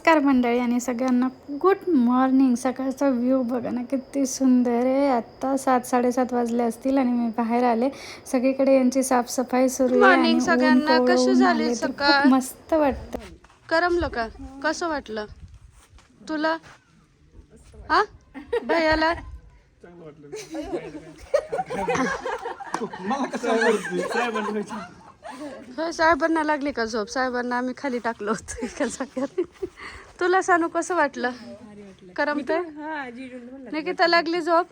नमस्कार मंडळी आणि सगळ्यांना गुड मॉर्निंग सकाळचा व्ह्यू बघा ना किती सुंदर आहे. आत्ता सात साडेसात वाजले असतील आणि मी बाहेर आले. सगळीकडे यांची साफसफाई सुरू आहे सगळ्यांना. कशी झाली सकाळ? मस्त वाटतं. करमलं का? कसं वाटलं? तुला? हा? भैयाला? होय साहेबांना लागली का झोप? साहेबांना आम्ही खाली टाकलो होतो एका जागेवर. तुला सांगू कसं वाटलं? करमतंय? निकिता लागली झोप?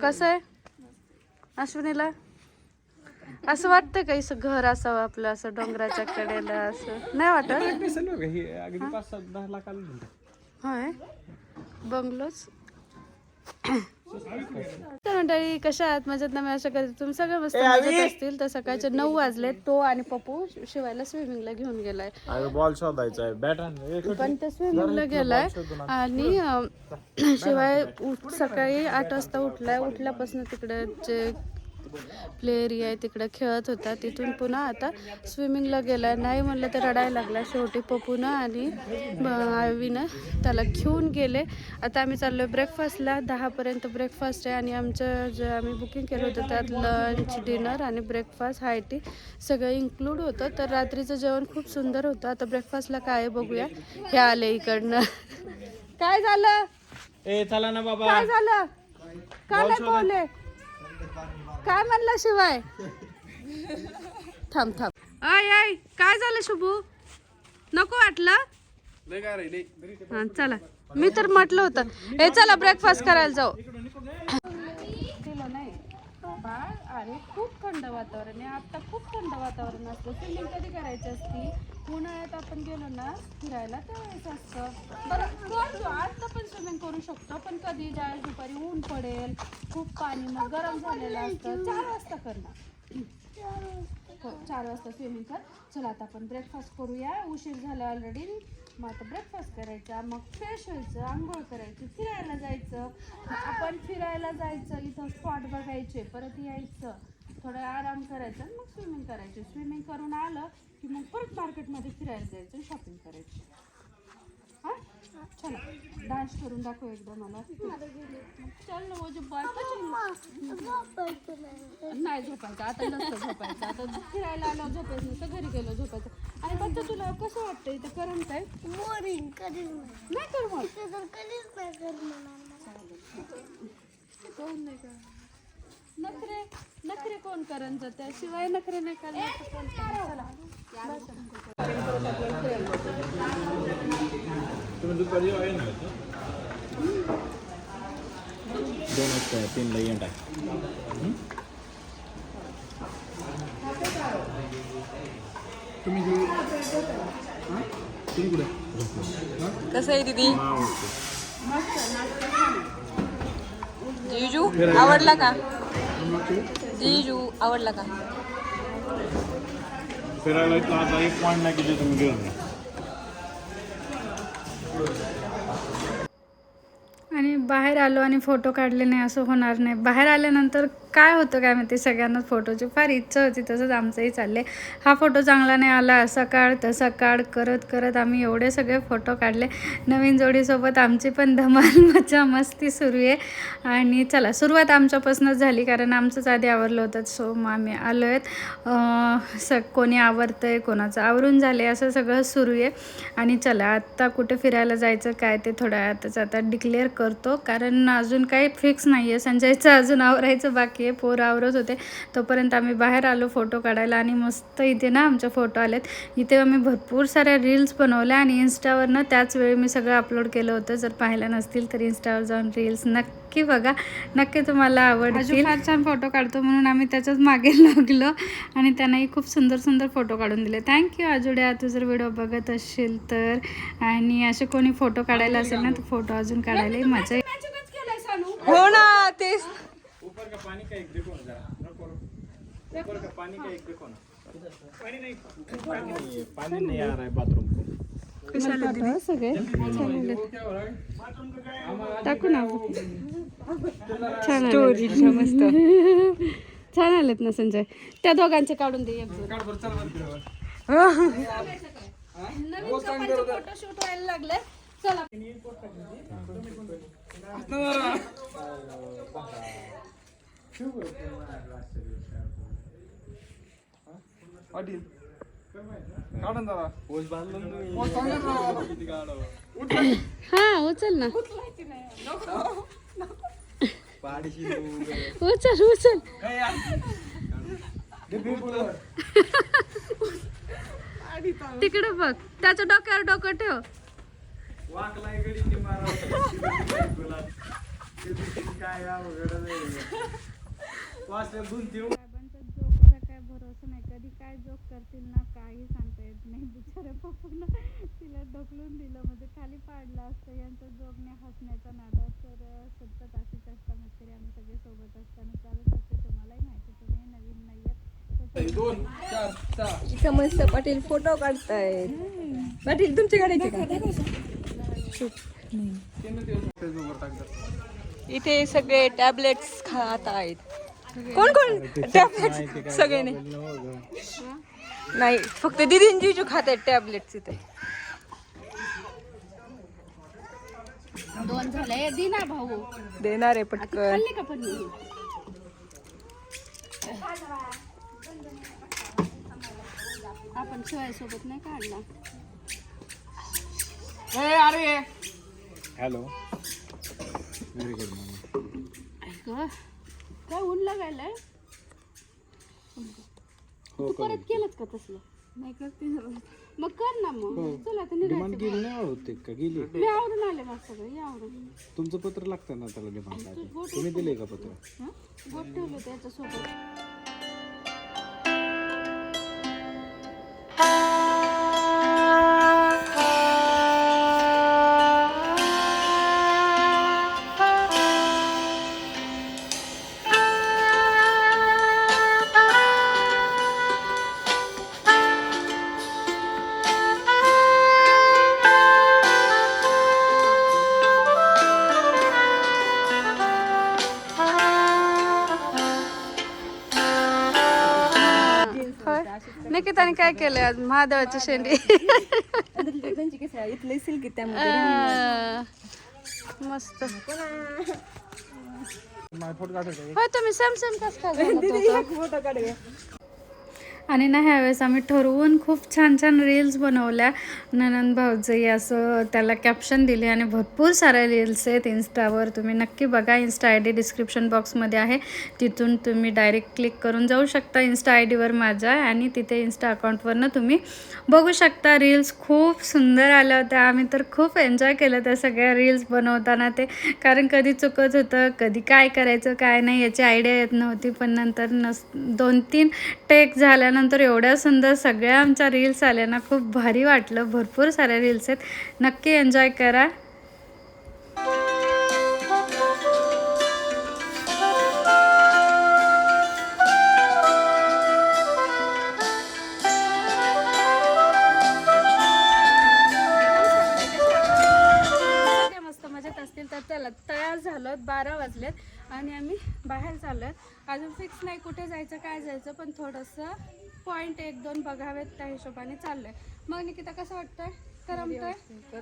कसं आहे? अश्विनीला? असं वाटतं का असं घर असावं आपलं असं डोंगराच्या कडेला असं? नाही वाटत. होय? बंगलोच? मंडळी कशा आहात? मजेत ना? मी अशा करते. तुम्ही सगळे मस्त मजेत असतील. तर सकाळचे नऊ वाजले तो आणि पप्पू शिवायला स्विमिंगला घेऊन गेलाय. बॉल शोधायचा आहे बॅट पण ते स्विमिंगला गेलाय. आणि शिवाय उठ- सकाळी आठ वाजता उठलाय. उठल्यापासून तिकडे जे प्ले एरिया आहे तिकडे खेळत होता. तिथून पुन्हा आता स्विमिंगला गेलाय नाही म्हणलं तर रडायला लागला. शेवटी पप्पूनं आणि आवीनं त्याला घेऊन गेले. आता आम्ही चाललोय ब्रेकफास्टला दहापर्यंत ब्रेकफास्ट आहे आणि आमचं जे आम्ही बुकिंग केलं होतं त्यात लंच डिनर आणि ब्रेकफास्ट हाय टी सगळं इन्क्लूड होतं. तर रात्रीचं जेवण खूप सुंदर होतं. आता ब्रेकफास्टला काय आहे बघूया. हे आले इकडनं. काय झालं? ए चला ना बाबा. काय झालं? का नाही बोलले काय म्हणला शिवाय? थांब थांब. आय आय काय झालं शुभू? नको वाटलं? हा चला. मी तर म्हटलं होतं. हे चला ब्रेकफास्ट करायला जाऊ. नाही. बाळ अरे खूप थंड वातावरण आहे. आता खूप थंड वातावरण असतं. स्विमिंग कधी करायची असती? उन्हाळ्यात आपण गेलो ना फिरायला त्यावेळेस असतं. बरं करतो आता पण स्विमिंग करू शकतो पण कधी ज्यावेळेस दुपारी ऊन पडेल खूप पाणी मग गरम झालेलं असतं. चार वाजता करणार हो चार वाजता स्विमिंग कर. चला आता आपण ब्रेकफास्ट करूया. उशीर झाला ऑलरेडी मग आता ब्रेकफास्ट करायचा. मग फ्रेश व्हायचं आंघोळ करायची फिरायला जायचं. आपण फिरायला जायचं इथं स्पॉट बघायचे परत यायचं. थोडं आराम करायचा मग स्विमिंग करायची. स्विमिंग करून आलं की मग परत मार्केटमध्ये फिरायला जायचं शॉपिंग करायची. हा? चला डान्स करून दाखव एकदा मला. चल ना म्हणजे नाही. झोपायचं आता नसतं झोपायचं. आता फिरायला आलो झोपायचं नसतं घरी गेलो झोपायचं. आणि बच्चा तुला कसं वाटतं इथं करमत आहे? बोरिंग कधीच नाही. कर मग. कधीच नाही करणार कोण नाही का? नखरे नखरे कोण करण त्याशिवाय नखरे नाही करणार कोण करेल? तुम्ही दुपारी आहे ना? दोन वाजता तीनला इव्हेंट आहे कसं आहे दीदी? जीजू आवडला का? जीजू आवडला का? फिरायला इथला आता एक पॉईंट नाही की जे तुम्ही नाही. आणि बाहेर आलो आणि फोटो काढले नाही असं होणार नाही. बाहेर आल्यानंतर काय होतं काय माहिती? सगळ्यांनाच फोटोची फार इच्छा होती तसंच आमचंही चालले हा फोटो चांगला नाही आला सकाळ तसा काळ करत करत आम्ही एवढे सगळे फोटो काढले. नवीन जोडीसोबत आमची पण धमाल मजा मस्ती सुरू आहे. आणि चला सुरुवात आमच्यापासूनच झाली कारण आमचंच आधी आवरलं होतं. सो मग आम्ही आलो आहेत स कोणी आवरतं आहे कोणाचं आवरून झाले असं सगळं सुरू आहे. आणि चला आत्ता कुठे फिरायला जायचं काय ते थोड्या आताच आता डिक्लेअर करतो. कारण अजून काही फिक्स नाही आहे संजयचं अजून आवरायचं बाकी आहे. पोरं आवरत होते. तोपर्यंत आम्ही बाहेर आलो फोटो काढायला आणि मस्त इथे ना आमचे फोटो आलेत. इथे आम्ही भरपूर साऱ्या रील्स बनवल्या आणि इन्स्टावरनं त्याच वेळी मी सगळं अपलोड केलं होतं. जर पाहिलं नसतील तर इन्स्टावर जाऊन रील्स नक्की बघा. नक्की तुम्हाला आवडतील. फार छान फोटो काढतो म्हणून आम्ही त्याच्याच मागे लागलो आणि त्यांनाही खूप सुंदर सुंदर फोटो काढून दिले. थँक्यू आजुड्या. तू जर व्हिडिओ बघत असशील तर. आणि असे कोणी फोटो काढायला असेल ना तर फोटो अजून काढायला मजा हो ना तेच. ऊपर का पानी का एक देखो ना जरा रखो। ऊपर का पानी का एक देखो ना पानी नहीं पानी नहीं है पानी नहीं आ रहा है बाथरूम को सगळे टाकू ना छान स्टोरी मस्त. छान आलेत ना संजय. त्या दोघांचे काढून दे फोटोशूट व्हायला लागले. चला. पाटील पोच बांधलं हा उचल ना। उचल उचल तिकडे बघ त्याच्या डोक्यावर डोकं ठेव. वाकलाय गडी ती मारा काय साहेबांचा जोकचा काय भरोसा नाही कधी काय जोक करतील ना काही सांगता येत नाही बिचाऱ्या पप्पूला तिला ढकलून दिलं म्हणजे खाली पाडलं असतं यांचा जोगने हसण्याचा नादा तर अं, सतत अशी चेष्टा मस्करी आम्ही सगळे सोबत असताना चालत असते तुम्हालाही माहिती तुम्ही नवीन नाही आहेत दोन चार इथं मस्त पाटील फोटो काढतायत. पाटील तुमचे काढायचे इथे सगळे टॅबलेट्स खात आहेत. कोण कोण? टॅबलेट्स सगळे नाही. नाही फक्त दिदीन जिजू खात आहेत टॅबलेट्स इथे. दोन झाले. दिना भाऊ. देणार आहे पटकन? आपण शिवाय सोबत नाही काढला अरे हॅलो व्हेरी गुड मॉर्निंग ऐक काय ऊन लागायलाय? हो तू परत केलंच का तसलं? नाही करते मग कर ना मग. चला आता निघायचं गेली नाही होते का? गेली? मी आवडून आले मग सगळं. या आवडून तुमचं पत्र लागतं ना त्याला डिमांड तुम्ही दिले का पत्र? हं? गोट ठेवलं त्याच्यासोबत निकिताने काय केलंय आज? महादेवाची शेंडी. इथले सिल्की अं, मस्त होय तुम्ही सेम सेम कस काय? फोटो काढूया आणि ना ह्यावेळेस आम्ही ठरवून खूप छान छान रील्स बनवल्या. ननंद भाऊजई असं त्याला कॅप्शन दिले आणि भरपूर साऱ्या रील्स आहेत इन्स्टावर तुम्ही नक्की बघा. इन्स्टा आय डी डिस्क्रिप्शन बॉक्समध्ये आहे. तिथून तुम्ही डायरेक्ट क्लिक करून जाऊ शकता इन्स्टा आय डीवर माझ्या आणि तिथे इन्स्टा अकाउंटवरनं तुम्ही बघू शकता. रील्स खूप सुंदर आल्या होत्या. आम्ही तर खूप एन्जॉय केलं त्या सगळ्या रील्स बनवताना ते. कारण कधी चुकत होतं कधी काय करायचं काय नाही याची आयडिया येत नव्हती. पण नंतर नस दोन तीन टेक झाल्यानंतर एवढ्या सुंदर सगळ्या आमच्या रील्स आल्या ना खूप भारी वाटलं. भरपूर साऱ्या रील्स आहेत. नक्की एन्जॉय करा. मस्त मजेत असतील तर तयार बारा वाजलेत आणि आम्ही बाहेर चाललोय. अजून फिक्स नाही कुठे जायचं काय जायचं पण थोडंसं पॉईंट एक दोन बघावेत त्या हिशोबाने चाललोय. मग निकिता कसं वाटतंय? करमतोय?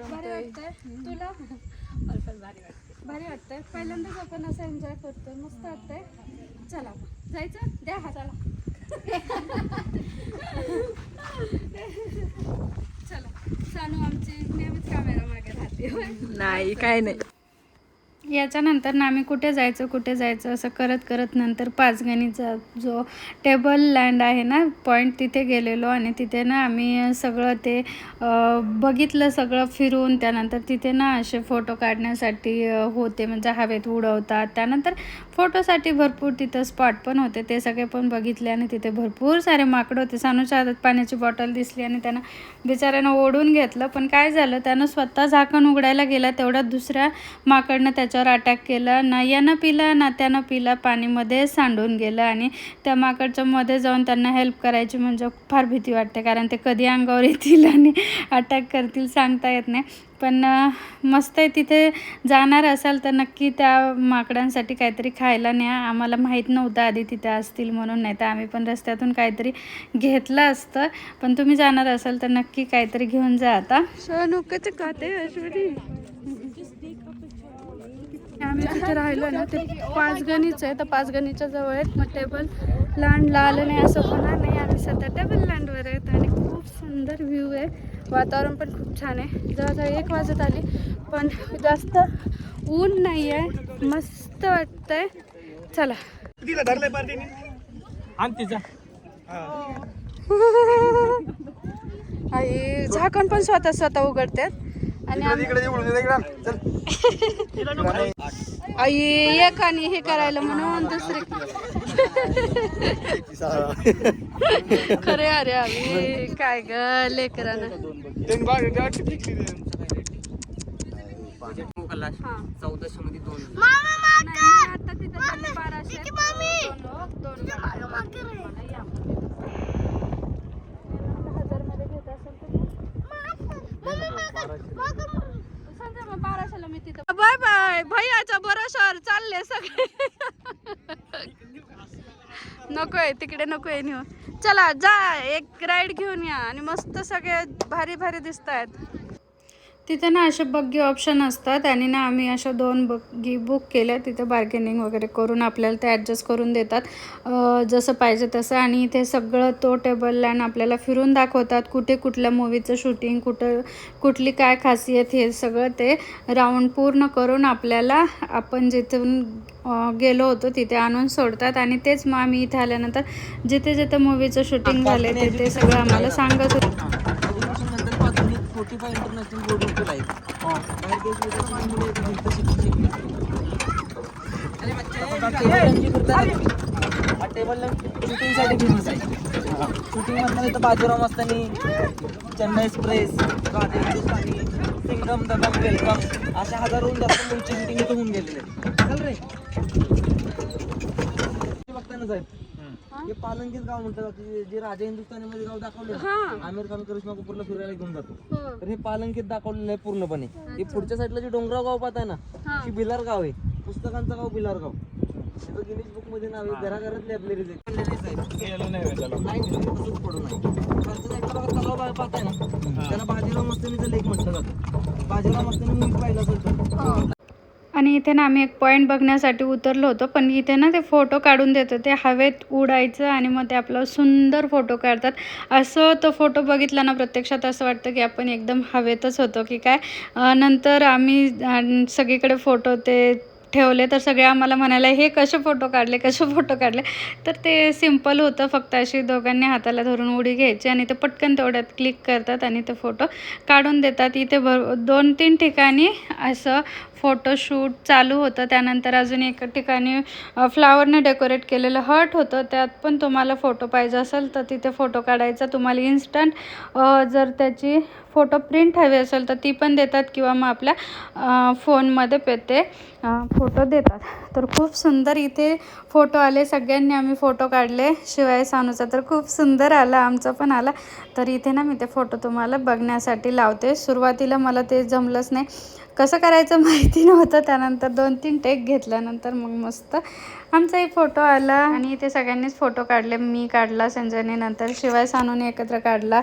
भारी वाटतंय तुला? भारी वाटतंय. पहिल्यांदाच आपण असं एन्जॉय करतोय. मस्त वाटतंय. चला जायचं? द्या हा चला. चला. सानू आमची नेहमीच कॅमेरा मागे राहते. नाही काय नाही. याच्यानंतर ना आम्ही कुठे जायचं कुठे जायचं असं करत करत नंतर पाचगणीचा जो टेबल लँड आहे ना पॉईंट तिथे गेलेलो आणि तिथे ना आम्ही सगळं ते बघितलं सगळं फिरून. त्यानंतर तिथे ना असे फोटो काढण्यासाठी होते. म्हणजे हवेत उडवतात. त्यानंतर फोटोसाठी भरपूर तिथं स्पॉट पण होते. ते सगळे पण बघितले आणि तिथे भरपूर सारे माकडं होते. सानूच्या हातात पाण्याची बॉटल दिसली आणि त्यानं बिचाऱ्यानं ओढून घेतलं. पण काय झालं त्यानं स्वतः झाकण उघडायला गेला. तेवढ्यात दुसऱ्या माकडनं त्याच्या त्याच्यावर अटॅक केला. ना यानं पिला ना त्यानं पिला पाणीमध्ये सांडून गेलं आणि त्या माकडच्या मध्ये जाऊन त्यांना हेल्प करायची म्हणजे फार भीती वाटते. कारण ते कधी अंगावर येतील आणि अटॅक करतील सांगता येत नाही. पण मस्त आहे तिथे जाणार असाल तर नक्की त्या माकडांसाठी काहीतरी खायला न्या. आम्हाला माहीत नव्हतं आधी तिथे असतील म्हणून नाही तर आम्ही पण रस्त्यातून काहीतरी घेतलं असतं. पण तुम्ही जाणार असाल तर नक्की काहीतरी घेऊन जा आता. खाते आम्ही तिथे राहिलो ना ते पाचगणीच आहे तर पाचगणीच्या जवळ आहेत. मग टेबल लँडला आलं नाही असं होणार नाही. आम्ही सध्या टेबल लँडवर आहेत आणि खूप सुंदर व्ह्यू आहे. वातावरण पण खूप छान आहे. जवळजवळ एक वाजत आली पण जास्त ऊन नाही आहे मस्त वाटतंय. चला. तिला धरलंय पार्टीने? आण तिचा. आई झाकण पण स्वतः स्वतः उघडतात आणि आम्ही आई एक आणि हे करायला म्हणून दुसरी खरे अरे आम्ही. काय ग लेकरानं. चौदाशे मध्ये दोन. मामा माकर आता तिथं बाराशे. दोन लोक, दोन तुझ्या मागं माकर आहे हजारमध्ये घेत असेल तर मम्मी माकर माकर समजा मग बाराशेला मी तिथं बाय बाय. भैयाच्या बरोबर चालले सगळे. नकोय तिकडे नकोय नेऊ चला जा एक राईड घेऊन या. आणि मस्त सगळे भारी भारी दिसत आहेत तिथे ना असे बग्गी ऑप्शन असतात आणि ना आम्ही अशा दोन बग्गी बुक केल्या. तिथे बार्गेनिंग वगैरे करून आपल्याला ते ॲडजस्ट करून देतात. जसं पाहिजे तसं आणि इथे सगळं तो टेबल लँड आपल्याला फिरून दाखवतात. कुठे कुठल्या मूवीचं शूटिंग कुठं कुठली काय खासियत हे सगळं ते राऊंड पूर्ण करून आपल्याला आपण जिथून गेलो होतो तिथे आणून सोडतात आणि तेच मग आम्ही इथे आल्यानंतर जिथे जिथे मूवीचं शूटिंग झाले ते ते सगळं आम्हाला सांगत होते. फोर्टी फाय इंटरनॅशनल बोर्ड आहे. बाहेर देश विदेशातून मुलं येतात इथं शिकू शिकले. टेबल शूटिंगसाठी फेमस आहे. शूटिंग मधनं इथं बाजीराव मस्तानी चेन्नई एक्सप्रेस सिंगम दबंग वेलकम अशा हजारोहून जास्त मुलची शूटिंग इथं होऊन गेलेले बघताना साहेब हे पालंकीत गाव म्हणतात जे- जे राजा हिंदुस्थानीमध्ये गाव दाखवले ना, आमिर खान करिश्मा कपूरला फिरायला घेऊन जातो. तर हे पालंकीत दाखवलेलं आहे पूर्णपणे. हे पुढच्या साईडला जे डोंगराव गाव पाहताय ना ही. बिलार गाव आहे. पुस्तकांचं गाव बिलार गाव. त्याचं गिनीज बुकमध्ये नाव आहे घराघरातले आपले रिजेक्ट खालच्या साईडला बघा तलाव पाहताय ना त्याला बाजीराव मस्तानीचं लेक म्हटलं जातं. बाजीराव मस्तानी पाहिलं असेल तर. आणि इथे ना आम्ही एक पॉईंट बघण्यासाठी उतरलो होतो पण इथे ना ते फोटो काढून देत होते हवेत उडायचं आणि मग ते आपलं सुंदर फोटो काढतात. असं तो फोटो बघितला ना प्रत्यक्षात असं वाटतं की आपण एकदम हवेतच होतो की काय. नंतर आम्ही सगळीकडे फोटो ते ठेवले तर सगळे आम्हाला म्हणायला हे कसे फोटो काढले कसे फोटो काढले? तर ते सिंपल होतं फक्त अशी दोघांनी हाताला धरून उडी घ्यायची आणि ते पटकन तेवढ्यात क्लिक करतात आणि ते फोटो काढून देतात. इथे भर दोन तीन ठिकाणी असं फोटोशूट चालू होतं. त्यानंतर अजून एका ठिकाणी फ्लावरने डेकोरेट केलेलं हट होतं. त्यात पण तुम्हाला फोटो पाहिजे असेल तर तिथे फोटो काढायचा. तुम्हाला इन्स्टंट जर त्याची फोटो प्रिंट हवी असेल तर ती पण देतात किंवा मग आपल्या फोनमध्ये पे ते फोटो देतात. तर खूप सुंदर इथे फोटो आले. सगळ्यांनी आम्ही फोटो काढले. शिवाय सानूचा तर खूप सुंदर आला. आमचा पण आला. तर इथे ना मी ते फोटो तुम्हाला बघण्यासाठी लावते. सुरुवातीला मला ते जमलंच नाही. कसं करायचं माहिती नव्हतं. त्यानंतर दोन तीन टेक घेतल्यानंतर मग मस्त आमचाही फोटो आला आणि ते सगळ्यांनीच फोटो काढले. मी काढला संजयने नंतर शिवाय सानूने एकत्र काढला.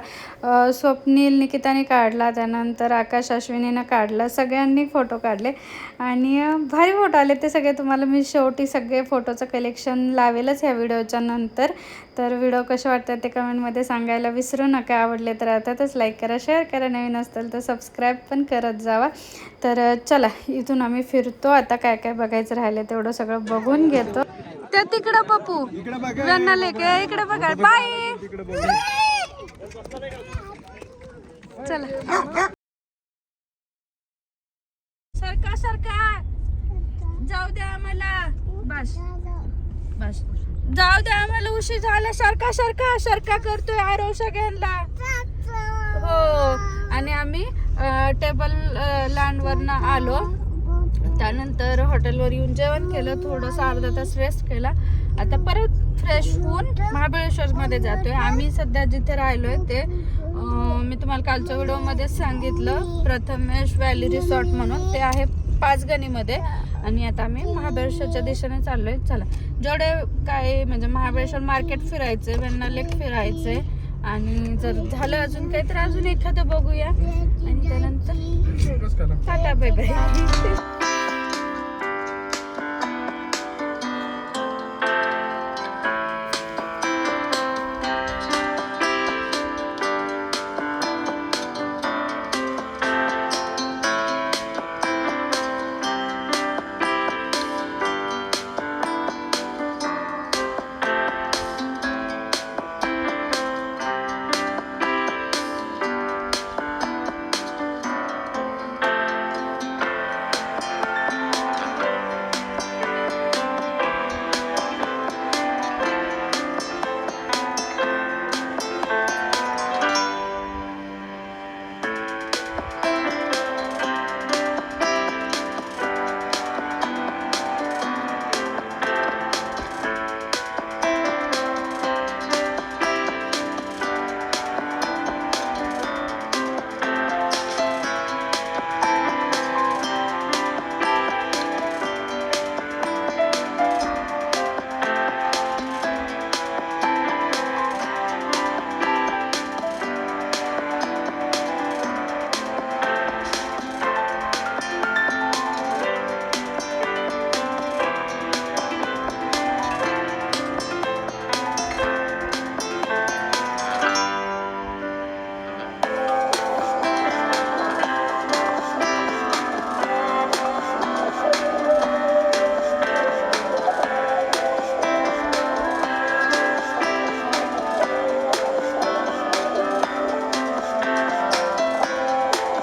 स्वप्नील निकिताने काढला. त्यानंतर आकाश अश्विनीनं काढला. सगळ्यांनी फोटो काढले. आणि भारी फोटो आले. ते सगळे तुम्हाला मी शेवटी सगळे फोटोचं कलेक्शन लावेलच ह्या व्हिडिओच्या नंतर. तर व्हिडिओ कसे वाटतात ते कमेंटमध्ये सांगायला विसरू नका. आवडले तर अर्थातच लाईक करा शेअर करा. नवीन असतील तर सबस्क्राईब पण करत जावा. तर चला इथून आम्ही फिरतो. आता काय काय बघायचं राहिलं तेवढं सगळं बघून घेतो. त्या तिकडं पप्पू. वेण्णाले के इकडे बघा. बाय! चला. सरका सरका जाऊ द्या आम्हाला. बस. बस. जाऊ द्या आम्हाला उशीर झाला. सारखा सारखा सारखा करतोय आरव सगळ्यांना. हो आणि आम्ही टेबल लँडवरनं आलो. त्यानंतर हॉटेलवर येऊन जेवण केलं थोडंसं अर्धा तास रेस्ट केला. आता परत फ्रेश होऊन महाबळेश्वरमध्ये जातोय. आम्ही सध्या जिथे राहिलोय ते मी तुम्हाला कालच्या व्हिडिओमध्येच सांगितलं. प्रथमेश व्हॅली रिसॉर्ट म्हणून. ते आहे पाचगणीमध्ये आणि आता आम्ही महाबळेश्वरच्या दिशेने चाललोय. चला. जेवढे काय म्हणजे महाबळेश्वर मार्केट फिरायचंय वेण्णा लेक फिरायचंय. आणि जर झालं अजून काही तर अजून एखादं बघूया. आणि त्यानंतर टाटा बाय बाय.